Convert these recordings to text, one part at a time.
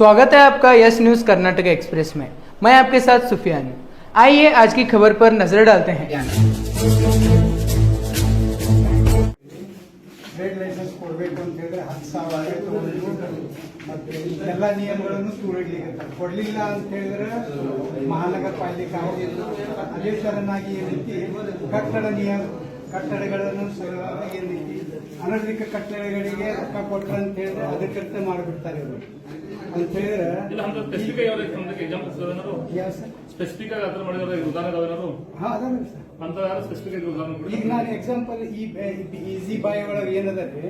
स्वागत है आपका यस न्यूज कर्नाटक एक्सप्रेस में मैं आपके साथ सुफियान आइए आज की खबर पर नजर डालते हैं ಟ್ರೇಡ್ ಲೈಸೆನ್ಸ್ ಕೊಡಬೇಕು ಅಂತ ಹೇಳಿದ್ರೆ ಹತ್ತು ಸಾವಿರ ತಗೊಂಡು ಮತ್ತೆ ಎಲ್ಲ ನಿಯಮಗಳನ್ನು ತುಳಿಲಿಕ್ಕೆ ಕೊಡಲಿಲ್ಲ ಅಂತ ಹೇಳಿದ್ರೆ ಮಹಾನಗರ ಪಾಲಿಕೆ ಆಗಿದ್ದು ಅದೇ ತರನಾಗಿ ಏನೈತಿ ಕಟ್ಟಡ ನಿಯಮ ಕಟ್ಟಡಗಳನ್ನು ಸಲುವಾಗಿ ಏನೈತಿ ಅನಧಿಕ ಕಟ್ಟಡಗಳಿಗೆ ರೊಕ್ಕ ಕೊಟ್ರ ಅಂತ ಹೇಳಿದ್ರೆ ಅಧಿಕೃತ ಮಾಡಿಬಿಡ್ತಾರೆ ಇವರು. ಅಂತ ಹೇಳಿದ್ರೆ ಸ್ಪೆಸಿಫಿಕ್ ಆಗಿ ಆತರ ಮಾಡಿದ್ರೆ ಉದಾಹರಣೆ ಏನಾದ್ರು? ಹಾ ಅದಾವೆ ಸರ್. ಅಂತ ಸ್ಪೆಸಿಫಿಕ್ ಆಗಿ ಉದಾಹರಣೆ ಈಗ ನಾನು ಎಕ್ಸಾಂಪಲ್ ಈ ಈಸಿ ಬಾಯ್ ಒಳಗೆ ಏನದರಿ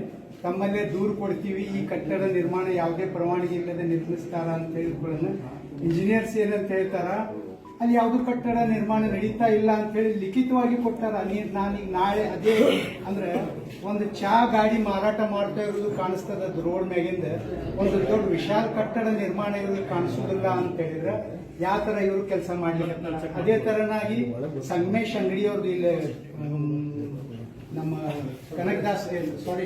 ತಮ್ಮಲ್ಲೇ ದೂರು ಕೊಡ್ತೀವಿ ಈ ಕಟ್ಟಡ ನಿರ್ಮಾಣ ಯಾವುದೇ ಪ್ರಮಾಣಿಗೆ ಇಲ್ಲದೆ ನಿರ್ಮಿಸ್ತಾರ ಅಂತ ಹೇಳಿಕೊಳ್ಳೋಣ ಇಂಜಿನಿಯರ್ಸ್ ಏನಂತ ಹೇಳ್ತಾರ ಅಲ್ಲಿ ಯಾವ್ದು ಕಟ್ಟಡ ನಿರ್ಮಾಣ ನಡೀತಾ ಇಲ್ಲ ಅಂತ ಹೇಳಿ ಲಿಖಿತವಾಗಿ ಕೊಟ್ಟಾರ, ನೀರ್ ನಾನೀಗ ನಾಳೆ ಅದೇ ಅಂದ್ರೆ ಒಂದು ಚಾ ಗಾಡಿ ಮಾರಾಟ ಮಾಡ್ತಾ ಇರೋದು ಕಾಣಿಸ್ತದ ರೋಡ್ ಮ್ಯಾಗಿಂದ. ಒಂದು ದೊಡ್ಡ ವಿಶಾಲ ಕಟ್ಟಡ ನಿರ್ಮಾಣ ಇರೋದು ಕಾಣಿಸೋದಿಲ್ಲ ಅಂತ ಹೇಳಿದ್ರೆ ಯಾವ ತರ ಇವರು ಕೆಲಸ ಮಾಡ್ಲಿಕ್ಕೆ ಅದೇ ತರನಾಗಿ ಸಂಗಮೇಶ್ ಅಂಗಡಿಯವ್ರದ್ದು ಇಲ್ಲಿ ನಮ್ಮ ಕನಕದಾಸ್ ಸಾರಿ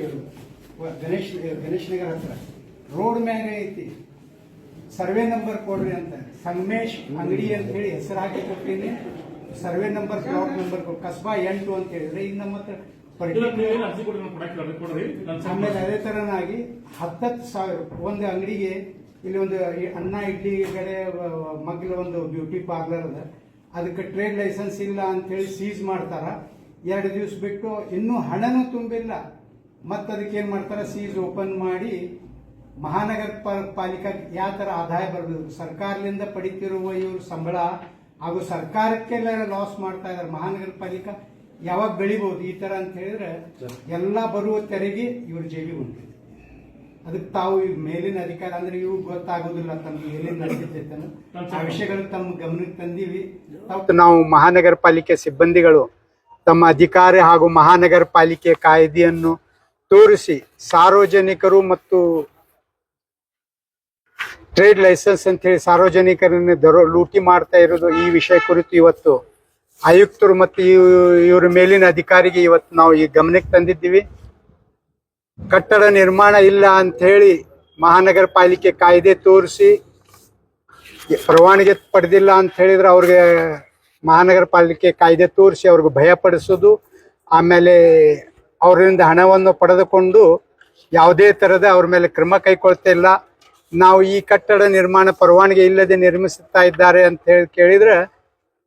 ಗಣೇಶ್ ಗಣೇಶ್ ನಗರ್ ಹತ್ರ. ರೋಡ್ ಮ್ಯಾಗ ಐತಿ. ಸರ್ವೆ ನಂಬರ್ ಕೊಡ್ರಿ ಅಂತ. ಸಂಗಮೇಶ್ ಅಂಗಡಿ ಅಂತ ಹೇಳಿ ಹೆಸರು ಹಾಕಿ ಕೊಟ್ಟಿನಿ survey number block number Kasba ಎಂಟು ಅಂತ ಹೇಳಿದ್ರೆ ಈಗ ನಮ್ಮ ಹತ್ರ ಆಮೇಲೆ ಅದೇ ತರನಾಗಿ ಹತ್ತತ್ತು ಸಾವಿರ ಒಂದು ಅಂಗಡಿಗೆ ಇಲ್ಲಿ ಒಂದು ಅನ್ನ ಇಡ್ಲಿ ಕಡೆ ಮಗ್ಲ ಒಂದು ಬ್ಯೂಟಿ ಪಾರ್ಲರ್ ಅದ. ಅದಕ್ಕೆ ಟ್ರೇಡ್ ಲೈಸೆನ್ಸ್ ಇಲ್ಲ ಅಂತ ಹೇಳಿ ಸೀಸ್ ಮಾಡ್ತಾರ. ಎರಡು ದಿವಸ ಬಿಟ್ಟು ಇನ್ನೂ ಹಣನೂ ತುಂಬಿಲ್ಲ. ಮತ್ತೆ ಅದಕ್ಕೆ ಏನ್ ಮಾಡ್ತಾರ? ಸೀಸ್ ಓಪನ್ ಮಾಡಿ ಮಹಾನಗರ ಪಾಲಿಕಾ ಯಾವ ಥರ ಆದಾಯ ಬರಬೇಕು ಸರ್ಕಾರದಿಂದ ಪಡಿತಿರುವ ಇವರು ಸಂಬಳ ಹಾಗೂ ಸರ್ಕಾರಕ್ಕೆಲ್ಲ ಲಾಸ್ ಮಾಡ್ತಾ ಇದ್ದಾರೆ ಮಹಾನಗರ ಪಾಲಿಕೆ ಯಾವಾಗ ಬೆಳಿಬಹುದು ಈ ಥರ ಅಂತ ಹೇಳಿದ್ರೆ ಎಲ್ಲ ಬರುವ ತೆರಿಗೆ ಇವ್ರ ಜೇಬಿಗೆ ಉಂಟು. ಅದಕ್ಕೆ ತಾವು ಮೇಲಿನ ಅಧಿಕಾರ, ಅಂದ್ರೆ ಇವು ಗೊತ್ತಾಗೋದಿಲ್ಲ ತಮ್ಗೆ ಏನೇನು ನಡೆದಿರ್ತೈತೆ ಆ ವಿಷಯಗಳು ತಮ್ಮ ಗಮನಕ್ಕೆ ತಂದೀವಿ. ನಾವು ಮಹಾನಗರ ಪಾಲಿಕೆ ಸಿಬ್ಬಂದಿಗಳು ತಮ್ಮ ಅಧಿಕಾರ ಹಾಗೂ ಮಹಾನಗರ ಪಾಲಿಕೆ ಕಾಯ್ದೆಯನ್ನು ತೋರಿಸಿ ಸಾರ್ವಜನಿಕರು ಮತ್ತು ಟ್ರೇಡ್ ಲೈಸೆನ್ಸ್ ಅಂತ ಹೇಳಿ ಸಾರ್ವಜನಿಕರನ್ನ ದರೋ ಲೂಟಿ ಮಾಡ್ತಾ ಇರೋದು ಈ ವಿಷಯ ಕುರಿತು ಇವತ್ತು ಆಯುಕ್ತರು ಮತ್ತು ಇವರ ಮೇಲಿನ ಅಧಿಕಾರಿಗೆ ಇವತ್ತು ನಾವು ಈ ಗಮನಕ್ಕೆ ತಂದಿದ್ದೀವಿ. ಕಟ್ಟಡ ನಿರ್ಮಾಣ ಇಲ್ಲ ಅಂತ ಹೇಳಿ ಮಹಾನಗರ ಪಾಲಿಕೆ ಕಾಯ್ದೆ ತೋರಿಸಿ ಪರವಾನಗಿ ಪಡೆದಿಲ್ಲ ಅಂತ ಹೇಳಿದ್ರೆ ಅವ್ರಿಗೆ ಮಹಾನಗರ ಪಾಲಿಕೆ ಕಾಯ್ದೆ ತೋರಿಸಿ ಅವ್ರಿಗೆ ಭಯಪಡಿಸೋದು ಆಮೇಲೆ ಅವರಿಂದ ಹಣವನ್ನು ಪಡೆದುಕೊಂಡು ಯಾವುದೇ ಥರದ ಅವ್ರ ಮೇಲೆ ಕ್ರಮ ಕೈಗೊಳ್ತಾ ಇಲ್ಲ. ನಾವು ಈ ಕಟ್ಟಡ ನಿರ್ಮಾಣ ಪರವಾನಗಿ ಇಲ್ಲದೆ ನಿರ್ಮಿಸುತ್ತಾ ಇದ್ದಾರೆ ಅಂತ ಹೇಳಿ ಕೇಳಿದ್ರೆ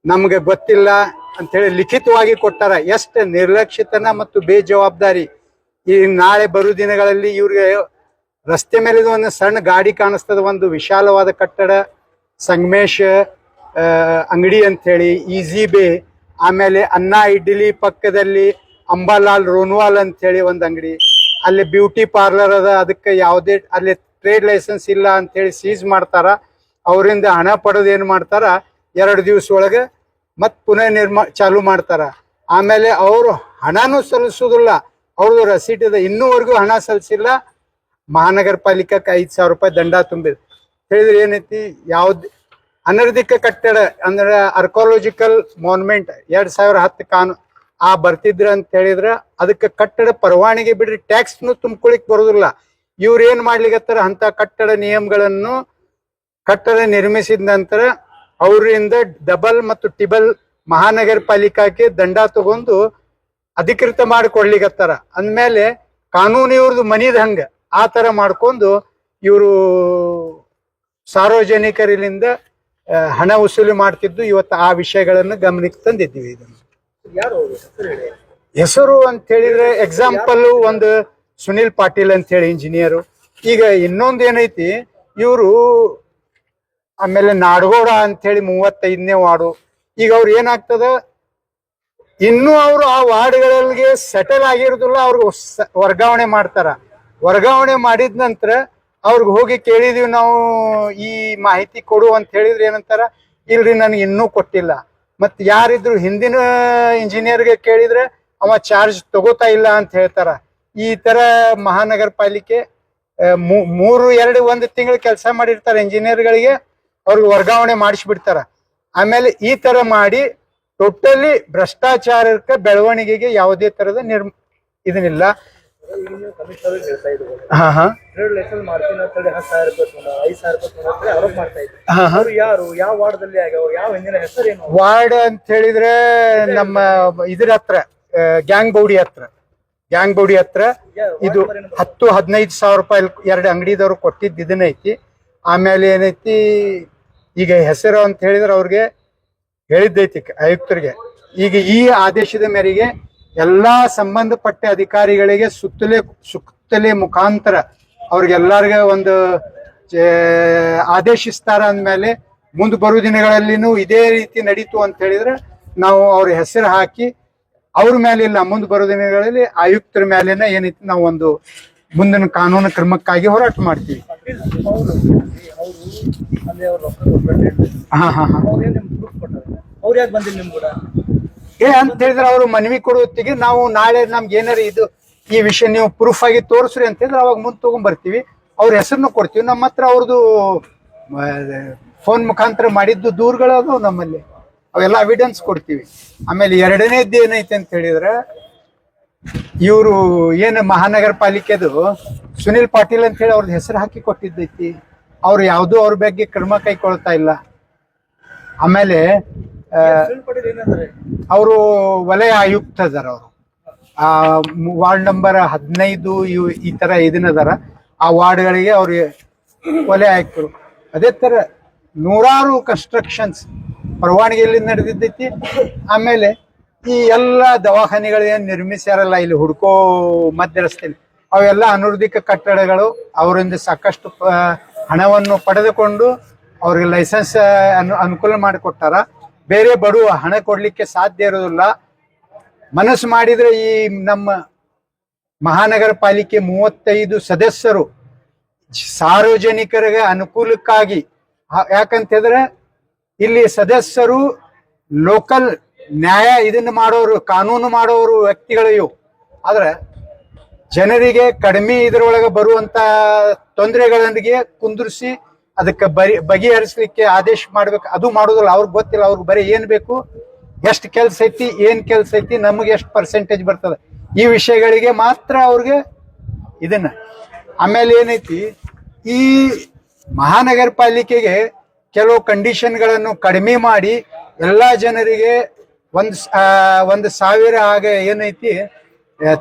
ನಮ್ಗೆ ಗೊತ್ತಿಲ್ಲ ಅಂತ ಹೇಳಿ ಲಿಖಿತವಾಗಿ ಕೊಟ್ಟಾರ. ಎಷ್ಟು ನಿರ್ಲಕ್ಷಿತನ ಮತ್ತು ಬೇಜವಾಬ್ದಾರಿ. ಈ ನಾಳೆ ಬರು ದಿನಗಳಲ್ಲಿ ಇವ್ರಿಗೆ ರಸ್ತೆ ಮೇಲೆ ಒಂದು ಸಣ್ಣ ಗಾಡಿ ಕಾಣಿಸ್ತದ, ಒಂದು ವಿಶಾಲವಾದ ಕಟ್ಟಡ, ಸಂಗಮೇಶ್ ಅಂಗಡಿ ಅಂತ ಹೇಳಿ, ಈಜಿ ಬೇ, ಆಮೇಲೆ ಅನ್ನ ಇಡ್ಲಿ ಪಕ್ಕದಲ್ಲಿ ಅಂಬಾಲಾಲ್ ರೋನ್ವಾಲ್ ಅಂತ ಹೇಳಿ ಒಂದು ಅಂಗಡಿ. ಅಲ್ಲಿ ಬ್ಯೂಟಿ ಪಾರ್ಲರ್ ಅದ, ಅದಕ್ಕೆ ಯಾವುದೇ, ಅಲ್ಲಿ ಟ್ರೇಡ್ ಲೈಸೆನ್ಸ್ ಇಲ್ಲ ಅಂತ ಹೇಳಿ ಸೀಸ್ ಮಾಡ್ತಾರ, ಅವರಿಂದ ಹಣ ಪಡೆದು ಏನು ಮಾಡ್ತಾರ, ಎರಡು ದಿವಸ ಒಳಗೆ ಮತ್ತೆ ಪುನಃ ನಿರ್ಮಾ, ಚಾಲು ಮಾಡ್ತಾರ. ಆಮೇಲೆ ಅವರು ಹಣನೂ ಸಲ್ಲಿಸೋದಿಲ್ಲ ಅವ್ರದ್ದು ರಸೀಟ್ ಇದೆ. ಇನ್ನೂವರೆಗೂ ಹಣ ಸಲ್ಲಿಸಿಲ್ಲ ಮಹಾನಗರ ಪಾಲಿಕಕ್ಕೆ ಐದು ಸಾವಿರ ರೂಪಾಯಿ ದಂಡ ತುಂಬಿದೆ. ಹೇಳಿದ್ರೆ ಏನೈತಿ, ಯಾವ್ದು ಅನರ್ಧಿಕ ಕಟ್ಟಡ ಅಂದ್ರೆ ಆರ್ಕೋಲಜಿಕಲ್ ಮಾನ್ಮೆಂಟ್ ಎರಡ್ ಸಾವಿರ ಹತ್ತು ಕಾನು, ಆ ಬರ್ತಿದ್ರ ಅಂತ ಹೇಳಿದ್ರೆ, ಅದಕ್ಕೆ ಕಟ್ಟಡ ಪರವಾನಗಿ ಬಿಡ್ರಿ ಟ್ಯಾಕ್ಸ್ನು ತುಂಬ್ಕೊಳಿಕ್ ಬರೋದಿಲ್ಲ. ಇವ್ರು ಏನ್ ಮಾಡ್ಲಿಕತ್ತಾರ? ಅಂತ ಕಟ್ಟಡ ನಿಯಮಗಳನ್ನು ಕಟ್ಟಡ ನಿರ್ಮಿಸಿದ ನಂತರ ಅವರಿಂದ ಡಬಲ್ ಮತ್ತು ಟಿಬಲ್ ಮಹಾನಗರ ಪಾಲಿಕಾಕ್ಕೆ ದಂಡ ತಗೊಂಡು ಅಧಿಕೃತ ಮಾಡಿಕೊಡ್ಲಿಕ್ಕತ್ತಾರ ಅಂದಮೇಲೆ ಅಂದ್ಮೇಲೆ ಕಾನೂನು ಇವ್ರದ್ದು ಮನಿದ ಹಂಗ. ಆ ತರ ಮಾಡ್ಕೊಂಡು ಇವರು ಸಾರ್ವಜನಿಕರಿಂದ ಹಣ ವಸೂಲಿ ಮಾಡ್ತಿದ್ದು ಇವತ್ತು ಆ ವಿಷಯಗಳನ್ನು ಗಮನಕ್ಕೆ ತಂದಿದ್ದೀವಿ ಇದನ್ನು. ಹೆಸರು ಅಂತ ಹೇಳಿದ್ರೆ ಎಕ್ಸಾಂಪಲ್ ಒಂದು ಸುನಿಲ್ ಪಾಟೀಲ್ ಅಂತ ಹೇಳಿ ಇಂಜಿನಿಯರು ಈಗ ಇನ್ನೊಂದು ಏನೈತಿ, ಇವರು ಆಮೇಲೆ ನಾಡಗೌಡ ಅಂತ ಹೇಳಿ ಮೂವತ್ತೈದನೇ ವಾರ್ಡು. ಈಗ ಅವ್ರು ಏನಾಗ್ತದ? ಇನ್ನೂ ಅವರು ಆ ವಾರ್ಡ್ಗಳಿಗೆ ಸೆಟಲ್ ಆಗಿರೋದಿಲ್ಲ, ಅವ್ರಿಗೆ ವರ್ಗಾವಣೆ ಮಾಡ್ತಾರ. ವರ್ಗಾವಣೆ ಮಾಡಿದ ನಂತರ ಅವ್ರಿಗೆ ಹೋಗಿ ಕೇಳಿದೀವಿ ನಾವು, ಈ ಮಾಹಿತಿ ಕೊಡು ಅಂತ ಹೇಳಿದ್ರೆ ಏನಂತಾರ? ಇಲ್ರಿ, ನನಗೆ ಇನ್ನೂ ಕೊಟ್ಟಿಲ್ಲ. ಮತ್ತೆ ಯಾರಿದ್ರು ಹಿಂದಿನ ಇಂಜಿನಿಯರ್ಗೆ ಕೇಳಿದ್ರೆ ಅವ ಚಾರ್ಜ್ ತಗೋತಾ ಇಲ್ಲ ಅಂತ ಹೇಳ್ತಾರ. ಈ ತರ ಮಹಾನಗರ ಪಾಲಿಕೆ ಮೂರು ಎರಡು ಒಂದು ತಿಂಗಳು ಕೆಲಸ ಮಾಡಿರ್ತಾರೆ ಇಂಜಿನಿಯರ್ಗಳಿಗೆ ಅವ್ರಿಗೆ ವರ್ಗಾವಣೆ ಮಾಡಿಸ್ಬಿಡ್ತಾರ. ಆಮೇಲೆ ಈ ತರ ಮಾಡಿ ಟೋಟಲಿ ಭ್ರಷ್ಟಾಚಾರಕ್ಕೆ ಬೆಳವಣಿಗೆಗೆ ಯಾವುದೇ ತರದ ನಿರ್ ಇದನ್ನಿಲ್ಲ. ವಾರ್ಡ್ ಅಂತ ಹೇಳಿದ್ರೆ ನಮ್ಮ ಇದ್ರ ಹತ್ರ ಗ್ಯಾಂಗ್ ಬೌಡಿ ಹತ್ರ. ಗ್ಯಾಂಗ್ ಬೌಡಿ ಹತ್ರ ಇದು ಹತ್ತು ಹದಿನೈದು ಸಾವಿರ ರೂಪಾಯಿ ಎರಡು ಅಂಗಡಿದವ್ರು ಕೊಟ್ಟಿದ್ದು ಇದನ್ನ ಐತಿ. ಆಮೇಲೆ ಏನೈತಿ ಈಗ ಹೆಸರು ಅಂತ ಹೇಳಿದ್ರೆ ಅವ್ರಿಗೆ ಹೇಳಿದ್ದೈತಿ ಆಯುಕ್ತರಿಗೆ. ಈಗ ಈ ಆದೇಶದ ಮೇರೆಗೆ ಎಲ್ಲಾ ಸಂಬಂಧಪಟ್ಟ ಅಧಿಕಾರಿಗಳಿಗೆ ಸುತ್ತಲೇ ಸುತ್ತಲೇ ಮುಖಾಂತರ ಅವ್ರಿಗೆಲ್ಲರಿಗೆ ಒಂದು ಆದೇಶಿಸ್ತಾರ ಅಂದ್ಮೇಲೆ ಮುಂದೆ ಬರುವ ದಿನಗಳಲ್ಲಿನೂ ಇದೇ ರೀತಿ ನಡೀತು ಅಂತ ಹೇಳಿದ್ರೆ ನಾವು ಅವ್ರ ಹೆಸರು ಹಾಕಿ ಅವ್ರ ಮೇಲೆ ಇಲ್ಲ ಮುಂದೆ ಬರೋ ದಿನಗಳಲ್ಲಿ ಆಯುಕ್ತರ ಮೇಲೆನ ಏನೈತಿ ನಾವು ಒಂದು ಮುಂದಿನ ಕಾನೂನು ಕ್ರಮಕ್ಕಾಗಿ ಹೋರಾಟ ಮಾಡ್ತೀವಿ. ಹಾ ಹಾ ಏ, ಅಂತ ಹೇಳಿದ್ರೆ ಅವರು ಮನವಿ ಕೊಡುತ್ತಿಗೆ ನಾವು ನಾಳೆ ನಮ್ಗೆ ಏನಾರ ಇದು, ಈ ವಿಷಯ ನೀವು ಪ್ರೂಫ್ ಆಗಿ ತೋರಿಸ್ರಿ ಅಂತ ಹೇಳಿದ್ರೆ ಅವಾಗ ಮುಂದೆ ತಗೊಂಡ್ ಬರ್ತೀವಿ ಅವ್ರ ಹೆಸರನ್ನು ಕೊಡ್ತೀವಿ. ನಮ್ಮ ಹತ್ರ ಅವ್ರದ್ದು ಫೋನ್ ಮುಖಾಂತರ ಮಾಡಿದ್ದು ದೂರುಗಳು ಅದಾವ ನಮ್ಮಲ್ಲಿ. ಅವೆಲ್ಲ ಎವಿಡೆನ್ಸ್ ಕೊಡ್ತೀವಿ. ಆಮೇಲೆ ಎರಡನೇದ್ದು ಏನೈತೆ ಅಂತ ಹೇಳಿದ್ರೆ, ಇವರು ಏನು ಮಹಾನಗರ ಪಾಲಿಕೆದು ಸುನಿಲ್ ಪಾಟೀಲ್ ಅಂತ ಹೇಳಿ ಅವ್ರದ್ದು ಹೆಸರು ಹಾಕಿ ಕೊಟ್ಟಿದ್ದೈತಿ. ಅವ್ರು ಯಾವುದೂ ಅವ್ರ ಬಗ್ಗೆ ಕ್ರಮ ಕೈಕೊಳ್ತಾ ಇಲ್ಲ. ಆಮೇಲೆ ಅವರು ವಲಯ ಆಯುಕ್ತ ಅದಾರ ಅವರು. ಆ ವಾರ್ಡ್ ನಂಬರ್ ಹದಿನೈದು ಇವು ಈ ತರ ಇದನ್ನದಾರ ಆ ವಾರ್ಡ್ಗಳಿಗೆ ಅವ್ರಿಗೆ ವಲಯ ಆಯುಕ್ತರು. ಅದೇ ತರ ನೂರಾರು ಕನ್ಸ್ಟ್ರಕ್ಷನ್ಸ್ ಪರವಾನಗಿಯಲ್ಲಿ ನಡೆದಿದ್ದೈತಿ. ಆಮೇಲೆ ಈ ಎಲ್ಲ ದವಾಖಾನೆಗಳು ಏನ್ ನಿರ್ಮಿಸ್ಯಾರಲ್ಲ ಇಲ್ಲಿ ಹುಡ್ಕೋ ಮಧ್ಯ ರಸ್ತೆಯಲ್ಲಿ ಅವೆಲ್ಲ ಅನುರ್ಧಿಕ ಕಟ್ಟಡಗಳು, ಅವರಿಂದ ಸಾಕಷ್ಟು ಹಣವನ್ನು ಪಡೆದುಕೊಂಡು ಅವ್ರಿಗೆ ಲೈಸೆನ್ಸ್ ಅನು, ಅನುಕೂಲ ಮಾಡಿಕೊಟ್ಟಾರ. ಬೇರೆ ಬಡುವ ಹಣ ಕೊಡ್ಲಿಕ್ಕೆ ಸಾಧ್ಯ ಇರೋದಿಲ್ಲ ಮನಸ್ಸು ಮಾಡಿದ್ರೆ ಈ ನಮ್ಮ ಮಹಾನಗರ ಪಾಲಿಕೆ ಮೂವತ್ತೈದು ಸದಸ್ಯರು ಸಾರ್ವಜನಿಕರಿಗೆ ಅನುಕೂಲಕ್ಕಾಗಿ ಯಾಕಂತ ಇಲ್ಲಿ ಸದಸ್ಯರು ಲೋಕಲ್ ನ್ಯಾಯ ಇದನ್ನ ಮಾಡೋರು, ಕಾನೂನು ಮಾಡೋರು ವ್ಯಕ್ತಿಗಳು ಇವು. ಆದ್ರೆ ಜನರಿಗೆ ಕಡಿಮೆ ಇದರೊಳಗೆ ಬರುವಂತ ತೊಂದರೆಗಳಿಗೆ ಕುಂದಿರಿಸಿ ಅದಕ್ಕೆ ಬರಿ, ಬಗೆಹರಿಸಲಿಕ್ಕೆ ಆದೇಶ ಮಾಡ್ಬೇಕು. ಅದು ಮಾಡೋದಿಲ್ಲ, ಅವ್ರಿಗೆ ಗೊತ್ತಿಲ್ಲ, ಅವ್ರಿಗೆ ಬರೀ ಏನ್ ಬೇಕು, ಎಷ್ಟು ಕೆಲ್ಸ ಐತಿ, ಏನ್ ಕೆಲ್ಸ ಐತಿ, ನಮಗೆ ಎಷ್ಟು ಪರ್ಸೆಂಟೇಜ್ ಬರ್ತದೆ. ಈ ವಿಷಯಗಳಿಗೆ ಮಾತ್ರ ಅವ್ರಿಗೆ ಇದನ್ನ. ಆಮೇಲೆ ಏನೈತಿ, ಈ ಮಹಾನಗರ ಪಾಲಿಕೆಗೆ ಕೆಲವು ಕಂಡೀಷನ್ಗಳನ್ನು ಕಡಿಮೆ ಮಾಡಿ ಎಲ್ಲಾ ಜನರಿಗೆ ಒಂದು ಒಂದು ಸಾವಿರ ಹಾಗೆ ಏನೈತಿ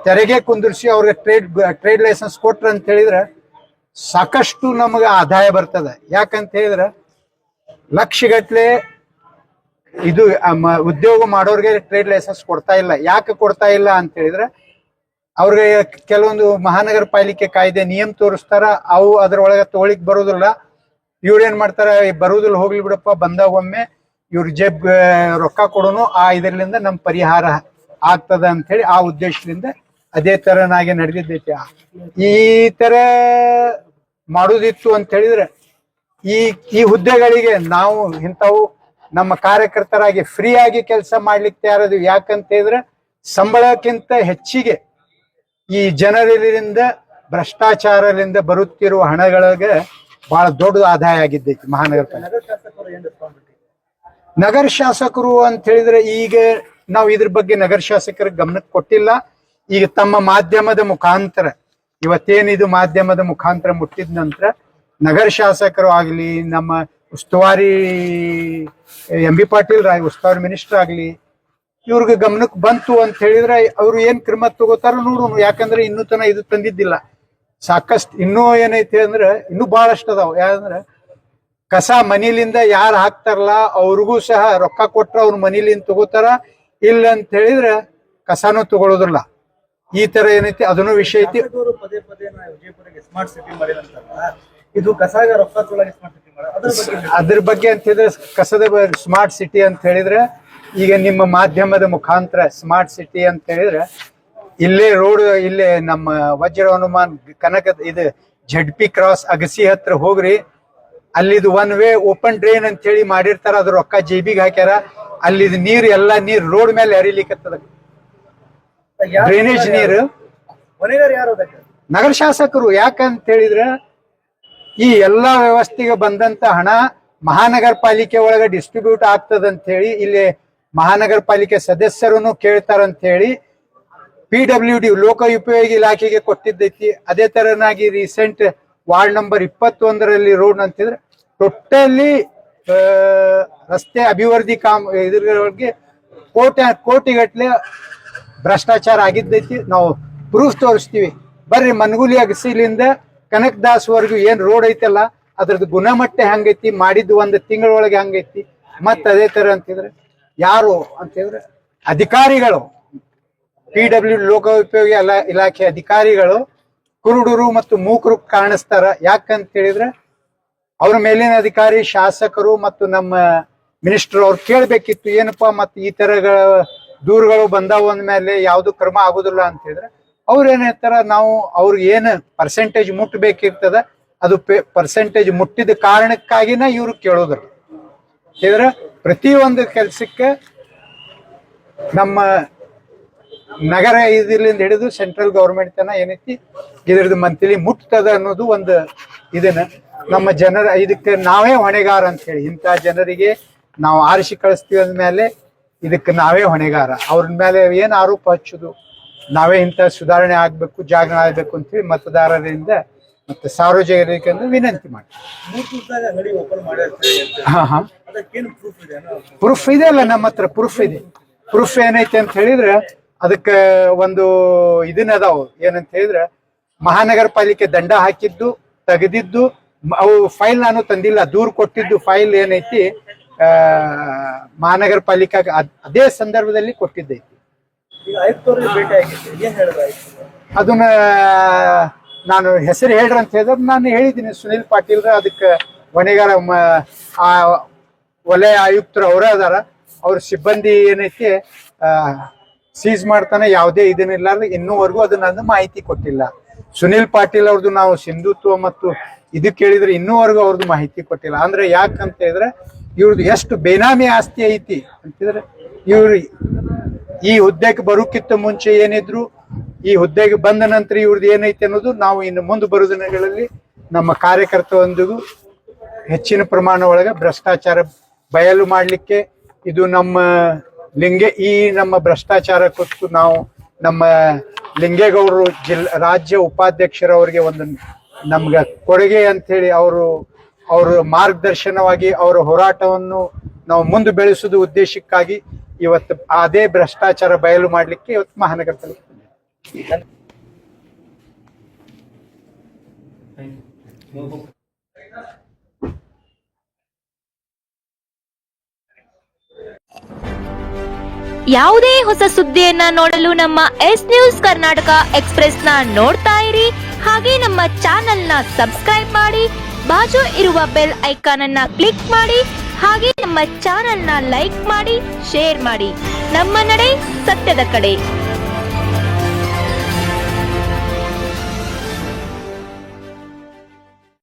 ತೆರಿಗೆ ಕುಂದಿರ್ಸಿ ಅವ್ರಿಗೆ ಟ್ರೇಡ್ ಟ್ರೇಡ್ ಲೈಸೆನ್ಸ್ ಕೊಟ್ರ ಅಂತ ಹೇಳಿದ್ರೆ ಸಾಕಷ್ಟು ನಮಗೆ ಆದಾಯ ಬರ್ತದೆ. ಯಾಕಂತ ಹೇಳಿದ್ರೆ ಲಕ್ಷಗಟ್ಲೆ ಇದು ಉದ್ಯೋಗ ಮಾಡೋರಿಗೆ ಟ್ರೇಡ್ ಲೈಸೆನ್ಸ್ ಕೊಡ್ತಾ ಇಲ್ಲ. ಯಾಕೆ ಕೊಡ್ತಾ ಇಲ್ಲ ಅಂತ ಹೇಳಿದ್ರೆ ಅವ್ರಿಗೆ ಕೆಲವೊಂದು ಮಹಾನಗರ ಪಾಲಿಕೆ ಕಾಯ್ದೆ ನಿಯಮ ತೋರಿಸ್ತಾರ, ಅವು ಅದ್ರೊಳಗೆ ತೋಳಿಕ್ ಬರೋದಿಲ್ಲ. ಇವ್ರು ಏನ್ ಮಾಡ್ತಾರ "ಏ, ಬರುದಿಲ್ಲ ಹೋಗ್ಲಿ ಬಿಡಪ್ಪ ಬಂದಾಗ ಒಮ್ಮೆ ಇವ್ರ ಜೇಬ್ ರೊಕ್ಕ ಕೊಡೋನು ಆ ಇದರಿಂದ ನಮ್ ಪರಿಹಾರ ಆಗ್ತದ ಅಂತ ಹೇಳಿ ಆ ಉದ್ದೇಶದಿಂದ ಅದೇ ತರನಾಗೆ ನಡೆದಿದ್ದೈತಿ ಈ ತರ ಮಾಡುದಿತ್ತು ಅಂತ ಹೇಳಿದ್ರೆ ಈ ಈ ಹುದ್ದೆಗಳಿಗೆ ನಾವು ಇಂಥವು ನಮ್ಮ ಕಾರ್ಯಕರ್ತರಾಗಿ ಫ್ರೀ ಆಗಿ ಕೆಲಸ ಮಾಡ್ಲಿಕ್ಕೆ ತಯಾರದು ಯಾಕಂತ ಹೇಳಿದ್ರೆ ಸಂಬಳಕ್ಕಿಂತ ಹೆಚ್ಚಿಗೆ ಈ ಜನರಿಂದ ಭ್ರಷ್ಟಾಚಾರದಿಂದ ಬರುತ್ತಿರುವ ಹಣಗಳಿಗೆ ಬಹಳ ದೊಡ್ಡ ಆದಾಯ ಆಗಿದ್ದೈತಿ ಮಹಾನಗರ ಪಾಲಿಕೆ. ನಗರ ಶಾಸಕರು ಅಂತ ಹೇಳಿದ್ರೆ ಈಗ ನಾವು ಇದ್ರ ಬಗ್ಗೆ ನಗರ ಶಾಸಕರ ಗಮನಕ್ಕೆ ಕೊಟ್ಟಿಲ್ಲ. ಈಗ ತಮ್ಮ ಮಾಧ್ಯಮದ ಮುಖಾಂತರ ಇವತ್ತೇನಿದು ಮಾಧ್ಯಮದ ಮುಖಾಂತರ ಮುಟ್ಟಿದ ನಂತರ ನಗರ ಶಾಸಕರು ಆಗಲಿ ನಮ್ಮ ಉಸ್ತುವಾರಿ ಎಂ ಬಿ ಪಾಟೀಲ್ ರಾಯ್ ಉಸ್ತುವಾರಿ ಮಿನಿಸ್ಟರ್ ಆಗಲಿ ಇವ್ರಿಗೆ ಗಮನಕ್ಕೆ ಬಂತು ಅಂತ ಹೇಳಿದ್ರೆ ಅವ್ರು ಏನ್ ಕ್ರಮ ತಗೋತಾರ ನೋಡೋಣ. ಯಾಕಂದ್ರೆ ಇನ್ನೂ ತನ ಇದು ತಂದಿದ್ದಿಲ್ಲ. ಸಾಕಷ್ಟು ಇನ್ನೂ ಏನೈತಿ ಅಂದ್ರೆ ಇನ್ನೂ ಬಹಳಷ್ಟು ಅದಾವ. ಯಾಕಂದ್ರೆ ಕಸ ಮನಿಲಿಂದ ಯಾರು ಹಾಕ್ತಾರಲ್ಲ ಅವ್ರಿಗೂ ಸಹ ರೊಕ್ಕ ಕೊಟ್ರ ಅವ್ರ ಮನಿಲಿಂದ ತಗೋತಾರ. ಇಲ್ಲ ಅಂತ ಹೇಳಿದ್ರೆ ಕಸಾನು ತಗೊಳ್ಳೋದಿಲ್ಲ ಈ ತರ ಏನೈತಿ ಅದನ್ನು ವಿಷಯ ಐತಿ. ಶಾಸಕರು ಪದೇ ಪದೇ ನಾವು ಸ್ಮಾರ್ಟ್ ಸಿಟಿ ಮಾಡಿರಂತಾರಲ್ಲ ಇದು ಕಸಾಗ ರೊಕ್ಕ ಅದ್ರ ಬಗ್ಗೆ ಅಂತ ಹೇಳಿದ್ರೆ ಕಸದ ಸ್ಮಾರ್ಟ್ ಸಿಟಿ ಅಂತ ಹೇಳಿದ್ರೆ ಈಗ ನಿಮ್ಮ ಮಾಧ್ಯಮದ ಮುಖಾಂತರ ಸ್ಮಾರ್ಟ್ ಸಿಟಿ ಅಂತ ಹೇಳಿದ್ರೆ ಇಲ್ಲೇ ರೋಡ್ ಇಲ್ಲೇ ನಮ್ಮ ವಜ್ರ ಹನುಮಾನ್ ಕನಕ ಇದು ಜಡ್ ಪಿ ಕ್ರಾಸ್ ಅಗಸಿ ಹತ್ರ ಹೋಗ್ರಿ. ಅಲ್ಲಿದು ಒನ್ ವೇ ಓಪನ್ ಡ್ರೈನ್ ಅಂತ ಹೇಳಿ ಮಾಡಿರ್ತಾರ ಅದ್ರ ರೊಕ್ಕ ಜೇಬಿಗೆ ಹಾಕ್ಯಾರ. ಅಲ್ಲಿದ್ ನೀರ್ ಎಲ್ಲಾ ನೀರ್ ರೋಡ್ ಮೇಲೆ ಹರಿಲಿಕ್ಕತ್ತದ ಡ್ರೈನೇಜ್ ನೀರು. ನಗರ ಶಾಸಕರು ಯಾಕಂತ ಹೇಳಿದ್ರ ಈ ಎಲ್ಲಾ ವ್ಯವಸ್ಥೆಗೆ ಬಂದಂತ ಹಣ ಮಹಾನಗರ ಪಾಲಿಕೆ ಒಳಗೆ ಡಿಸ್ಟ್ರಿಬ್ಯೂಟ್ ಆಗ್ತದಂತ ಹೇಳಿ ಇಲ್ಲಿ ಮಹಾನಗರ ಪಾಲಿಕೆ ಸದಸ್ಯರು ಕೇಳ್ತಾರಂತ ಹೇಳಿ ಪಿ ಡಬ್ಲ್ಯೂ ಡಿ ಲೋಕೋಪಯೋಗಿ ಇಲಾಖೆಗೆ ಕೊಟ್ಟಿದ್ದೈತಿ. ಅದೇ ತರನಾಗಿ ರೀಸೆಂಟ್ ವಾರ್ಡ್ ನಂಬರ್ ಇಪ್ಪತ್ತೊಂದರಲ್ಲಿ ರೋಡ್ ಅಂತಿದ್ರೆ ಟೋಟಲಿ ರಸ್ತೆ ಅಭಿವೃದ್ಧಿ ಕಾಮ್, ಇದ್ರೊಳಗೆ ಕೋಟಿ ಕೋಟಿಗಟ್ಲೆ ಭ್ರಷ್ಟಾಚಾರ ಆಗಿದ್ದೈತಿ. ನಾವು ಪ್ರೂಫ್ ತೋರಿಸ್ತೀವಿ. ಬರ್ರಿ ಮನ್ಗುಲಿ ಅಗಸಿಲಿಂದ ಕನಕದಾಸ್ ವರ್ಗು ಏನು ರೋಡ್ ಐತಲ್ಲ, ಅದ್ರದ್ದು ಗುಣಮಟ್ಟ ಹೆಂಗೈತಿ, ಮಾಡಿದ್ದು ಒಂದು ತಿಂಗಳೊಳಗೆ ಹಂಗೈತಿ. ಮತ್ತೆ ಅದೇ ತರ ಅಂತಿದ್ರೆ ಯಾರು ಅಂತಿದ್ರೆ ಅಧಿಕಾರಿಗಳು. ಪಿ ಡಬ್ಲ್ಯೂ ಲೋಕೋಪಯೋಗಿ ಇಲಾಖೆ ಅಧಿಕಾರಿಗಳು ಕುರುಡರು ಮತ್ತು ಮೂಕರು ಕಾಣಿಸ್ತಾರ. ಯಾಕಂತ ಹೇಳಿದ್ರೆ ಅವ್ರ ಮೇಲಿನ ಅಧಿಕಾರಿ, ಶಾಸಕರು ಮತ್ತು ನಮ್ಮ ಮಿನಿಸ್ಟರ್ ಅವ್ರು ಕೇಳ್ಬೇಕಿತ್ತು, ಏನಪ್ಪಾ ಮತ್ತೆ ಈ ತರ ದೂರುಗಳು ಬಂದಾವ ಅಂದ್ಮೇಲೆ ಯಾವುದು ಕ್ರಮ ಆಗುದಿಲ್ಲ ಅಂತ ಹೇಳಿದ್ರೆ ಅವ್ರು ಏನ್ ನಾವು ಅವ್ರಿಗೆ ಏನು ಪರ್ಸೆಂಟೇಜ್ ಮುಟ್ಟಬೇಕಿರ್ತದ ಅದು ಪರ್ಸೆಂಟೇಜ್ ಮುಟ್ಟಿದ ಕಾರಣಕ್ಕಾಗಿನ ಇವ್ರು ಕೇಳೋದ್ರ. ಹೇಳಿದ್ರೆ ಪ್ರತಿಯೊಂದು ಕೆಲ್ಸಕ್ಕೆ ನಮ್ಮ ನಗರ ಇದರಿಂದ ಹಿಡಿದು ಸೆಂಟ್ರಲ್ ಗೌರ್ಮೆಂಟ್ ತನ ಏನೈತಿ ಇದ್ರದ್ದು ಮಂತ್ಲಿ ಮುಟ್ತದ ಅನ್ನೋದು ಒಂದು ಇದನ್ನ ನಮ್ಮ ಜನರ ಇದಕ್ಕೆ ನಾವೇ ಹೊಣೆಗಾರ ಅಂತ ಹೇಳಿ. ಇಂಥ ಜನರಿಗೆ ನಾವು ಆರಿಸಿ ಕಳಿಸ್ತೀವಿ ಅಂದ್ಮೇಲೆ ಇದಕ್ಕೆ ನಾವೇ ಹೊಣೆಗಾರ. ಅವ್ರ ಮೇಲೆ ಏನು ಆರೋಪ ಹಚ್ಚೋದು? ನಾವೇ ಇಂಥ ಸುಧಾರಣೆ ಆಗ್ಬೇಕು ಜಾಗರಣ ಆಗ್ಬೇಕು ಅಂತೇಳಿ ಮತದಾರರಿಂದ ಮತ್ತೆ ಸಾರ್ವಜನಿಕರಿಗೆ ವಿನಂತಿ ಮಾಡಿ ಪ್ರೂಫ್ ಇದೆ ಅಲ್ಲ ನಮ್ಮ ಹತ್ರ ಪ್ರೂಫ್ ಇದೆ. ಪ್ರೂಫ್ ಏನೈತೆ ಅಂತ ಹೇಳಿದ್ರೆ ಅದಕ್ಕೆ ಒಂದು ಇದನ್ನ ಅದಾವು. ಏನಂತ ಹೇಳಿದ್ರೆ ಮಹಾನಗರ ಪಾಲಿಕೆ ದಂಡ ಹಾಕಿದ್ದು ತೆಗೆದಿದ್ದು ಅವು ಫೈಲ್ ನಾನು ತಂದಿಲ್ಲ ದೂರ್ ಕೊಟ್ಟಿದ್ದು ಫೈಲ್ ಏನೈತಿ ಆ ಮಹಾನಗರ ಪಾಲಿಕೆ ಅದೇ ಸಂದರ್ಭದಲ್ಲಿ ಕೊಟ್ಟಿದ್ದೈತಿ. ಅದನ್ನ ನಾನು ಹೆಸರು ಹೇಳ್ರಿ ಅಂತ ಹೇಳಿದ್ರೆ ನಾನು ಹೇಳಿದ್ದೀನಿ. ಸುನಿಲ್ ಪಾಟೀಲ್ ಅದಕ್ಕೆ ಹೊಣೆಗಾರ ಆ ವಲಯ ಆಯುಕ್ತರು ಅವರೇ ಅದಾರ. ಅವ್ರ ಸಿಬ್ಬಂದಿ ಏನೈತಿ ಸೀಸ್ ಮಾಡ್ತಾನೆ, ಯಾವುದೇ ಇದನ್ನಿಲ್ಲ ಇನ್ನೂವರೆಗೂ ಅದು ನನ್ನ ಮಾಹಿತಿ ಕೊಟ್ಟಿಲ್ಲ. ಸುನಿಲ್ ಪಾಟೀಲ್ ಅವ್ರದ್ದು ನಾವು ಸಿಂಧುತ್ವ ಮತ್ತು ಇದು ಕೇಳಿದ್ರೆ ಇನ್ನೂವರೆಗೂ ಅವ್ರದ್ದು ಮಾಹಿತಿ ಕೊಟ್ಟಿಲ್ಲ. ಅಂದ್ರೆ ಯಾಕಂತ ಹೇಳಿದ್ರೆ, ಇವ್ರದ್ದು ಎಷ್ಟು ಬೇನಾಮಿ ಆಸ್ತಿ ಐತಿ ಅಂತಿದ್ರೆ, ಇವ್ರು ಈ ಹುದ್ದೆಗೆ ಬರೋಕ್ಕಿಂತ ಮುಂಚೆ ಏನಿದ್ರು, ಈ ಹುದ್ದೆಗೆ ಬಂದ ನಂತರ ಇವ್ರದ್ದು ಏನೈತೆ ಅನ್ನೋದು ನಾವು ಇನ್ನು ಮುಂದೆ ಬರೋ ದಿನಗಳಲ್ಲಿ ನಮ್ಮ ಕಾರ್ಯಕರ್ತರೊಂದಿಗೂ ಹೆಚ್ಚಿನ ಪ್ರಮಾಣ ಒಳಗೆ ಭ್ರಷ್ಟಾಚಾರ ಬಯಲು ಮಾಡಲಿಕ್ಕೆ ಇದು ನಮ್ಮ ಲಿಂಗೆ ಈ ನಮ್ಮ ಭ್ರಷ್ಟಾಚಾರ ಕುರಿತು ನಾವು ನಮ್ಮ ಲಿಂಗೇಗೌಡರು ಜಿಲ್, ರಾಜ್ಯ ಉಪಾಧ್ಯಕ್ಷರವರಿಗೆ ಒಂದು ನಮ್ಗೆ ಕೊಡುಗೆ ಅಂತೇಳಿ ಅವರು ಅವರು ಮಾರ್ಗದರ್ಶನವಾಗಿ ಅವರ ಹೋರಾಟವನ್ನು ನಾವು ಮುಂದೆ ಬೆಳೆಸುವುದು ಉದ್ದೇಶಕ್ಕಾಗಿ ಇವತ್ತು ಅದೇ ಭ್ರಷ್ಟಾಚಾರ ಬಯಲು ಮಾಡಲಿಕ್ಕೆ ಇವತ್ತು ಮಹಾನಗರ ಬಂದಿದೆ. ಯಾವುದೇ ಹೊಸ ಸುದ್ದಿಯನ್ನ ನೋಡಲು ನಮ್ಮ ಎಸ್ ನ್ಯೂಸ್ ಕರ್ನಾಟಕ ಎಕ್ಸ್ಪ್ರೆಸ್ನ ನೋಡ್ತಾ ಇರಿ. ಹಾಗೆ ನಮ್ಮ ಚಾನೆಲ್ನ ಸಬ್ಸ್ಕ್ರೈಬ್ ಮಾಡಿ, ಬಾಜು ಇರುವ ಬೆಲ್ ಐಕಾನ್ ಅನ್ನ ಕ್ಲಿಕ್ ಮಾಡಿ, ಹಾಗೆ ನಮ್ಮ ಚಾನೆಲ್ನ ಲೈಕ್ ಮಾಡಿ, ಶೇರ್ ಮಾಡಿ. ನಮ್ಮ ನಡೆ ಸತ್ಯದ ಕಡೆ.